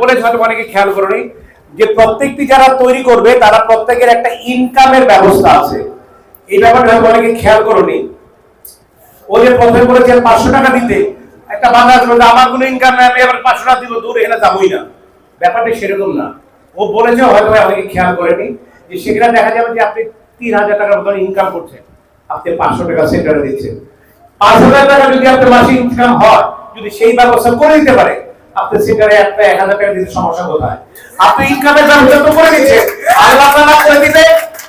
বলেছে, হয়তো অনেকে খেয়াল করেনি, যে প্রত্যেকটি যারা তৈরি করবে, তারা প্রত্যেকের একটা ইনকামের ব্যবস্থা আছে। এই ব্যাপারটা হয়তো অনেকে খেয়াল করেনি। ও যে প্রথমে বলেছে, পাঁচশো টাকা দিতে। একটা বাধা আসবে আমার কোনো ইনকাম নেই, আমি এবার পাঁচশো টাকা দিব, দূর, এখানে যাবোই না। ব্যাপারটা সেরকম না। ও বলেছে হয়তো অনেকে খেয়াল করেনি, যে সেখানে দেখা যাবে যে আপনি তিন হাজার টাকার মতন ইনকাম করছেন। আপনি পাঁচশো টাকা সেন্টারে দিচ্ছেন। পাঁচ হাজার টাকা যদি আপনার মাসিক ইনকাম হয়, যদি সেই ব্যবস্থা করে দিতে পারে আপনি সেখানে একটা এক হাজার টাকা দিতে সমস্যা কোথায়? আপনি ইনকামের ব্যবস্থা তো করে দিচ্ছেন আল্লাহ তাআলা করে দিলে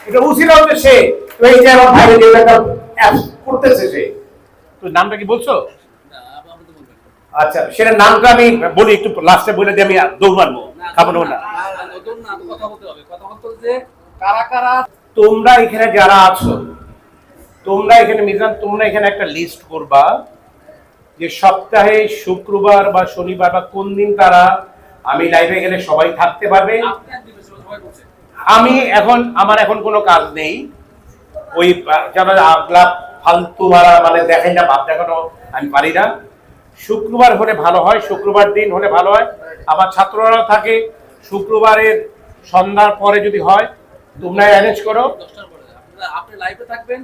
এটা উচিত হচ্ছে সে। তো এই যে আমার ভাই যে একটা করতেছে সে। তো নামটা কি বলছো? আচ্ছা সেটা নামটা আমি বলি একটু লাস্টে বলে দিয়ে আমি দৌড় মারবো। খাব না নতুন না কথা বলতে হবে। কথা বলতে যে কারা কারা? তোমরা এখানে যারা আছো তোমরা এখানে মিজান তোমরা এখানে একটা লিস্ট করবা। যে সপ্তাহে শুক্রবার বা শনিবার বা কোন দিন তারা আমি লাইভে গেলে সবাই থাকতে পারবে। আমি এখন আমার এখন কোনো কাজ নেই। ওই আগলা ফালতু মারা মানে দেখেন না ভাব দেখানো আমি পারি না। শুক্রবার হলে ভালো হয় শুক্রবার দিন হলে ভালো হয়। আমার ছাত্ররা থাকে শুক্রবারের সন্ধ্যার পরে যদি হয় তোমরা অ্যারেঞ্জ করো। আপনি লাইভে থাকবেন।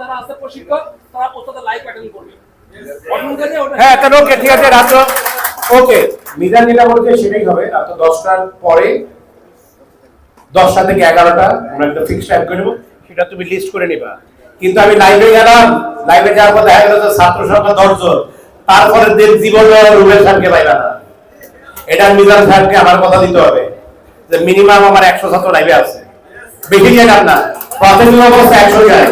যারা আছে প্রশিক্ষক তারা লাইভ অ্যাটেন্ড করবে। হ্যাঁ তাহলে ওকে ঠিক আছে ওকে সেটাই হবে। রাত্র দশটার পরে, দশটা থেকে এগারোটা, আমরা একটা ফিক্স টাইম করে সেটা তুমি লিস্ট করে নিবা। কিন্তু আমি লাইভে গেলাম। লাইভে যাওয়ার পর দেখা গেল ছাত্র সংখ্যা দশজন। তারপরে জীবন রুবেল সাহেবকে পাইবা না। এটা মিজান সাহেবকে আমার কথা দিতে হবে। যে মিনিমাম আমার একশো ছাত্র লাইভে আছে। বেশি যায় না। অবস্থা একশো যায়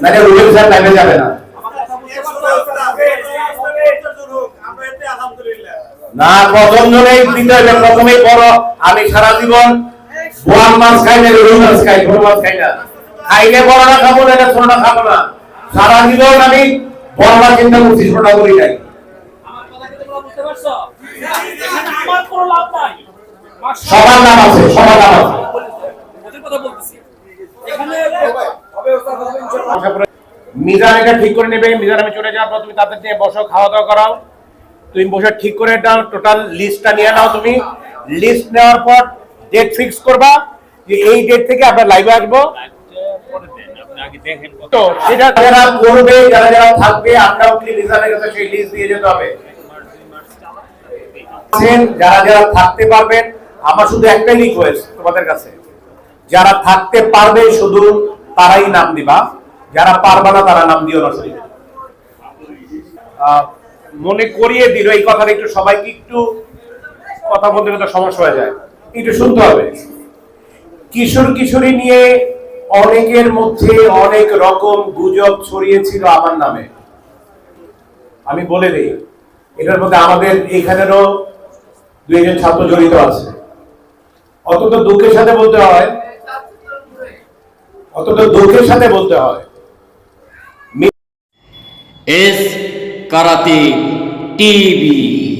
নাহলে রুবেল সাহেব লাইভে যাবে না। না, প্রথম জনেই হবে প্রথমেই বড় আমি সারা জীবন বোয়াল মাছ খাই না, রুই মাছ খাই ছোট মাছ খাই না। খাইলে বড়টা খাব না ছোটটা খাব না। সারা জীবন আমি বড় মাছ চিন্তা করছি ছোটটা করি নাই। সবার নাম আছে, সবার নাম আছে। মিজান এটা ঠিক করে নেবে, মিজান আমি চলে পর তুমি তাদের নিয়ে বসো খাওয়া দাওয়া করাও। তুমি বসে ঠিক করে দাও টোটাল লিস্টটা নিয়ে নাও তুমি। লিস্ট নেওয়ার পর ডেট ফিক্স করবা যে এই ডেট থেকে আমরা লাইভে আসব। তো সেটা যারা করবে, যারা যারা থাকবে আপনাও কি মিজানের কাছে সেই লিস্ট দিয়ে যেতে হবে। যারা যারা থাকতে পারবেন, আমার শুধু একটাই রিকোয়েস্ট তোমাদের কাছে। যারা থাকতে পারবে শুধু তারাই নাম দিবা, যারা পারবে না তারা নাম দিও না শুধু। মনে করিয়ে দিল, এই কথাটা একটু সবাইকে একটু কথা বলতে বলতে সমস্যা হয়ে যায়। একটু শুনতে হবে। কিশোর কিশোরী নিয়ে অনেকের মধ্যে অনেক রকম গুজব ছড়িয়েছিল আমার নামে। আমি বলে দিই, এটার মধ্যে আমাদের এখানেরও দুই একজন ছাত্র জড়িত আছে। অত্যন্ত দুঃখের সাথে বলতে হয়, অত্যন্ত দুঃখের সাথে বলতে হয়। S karate TV.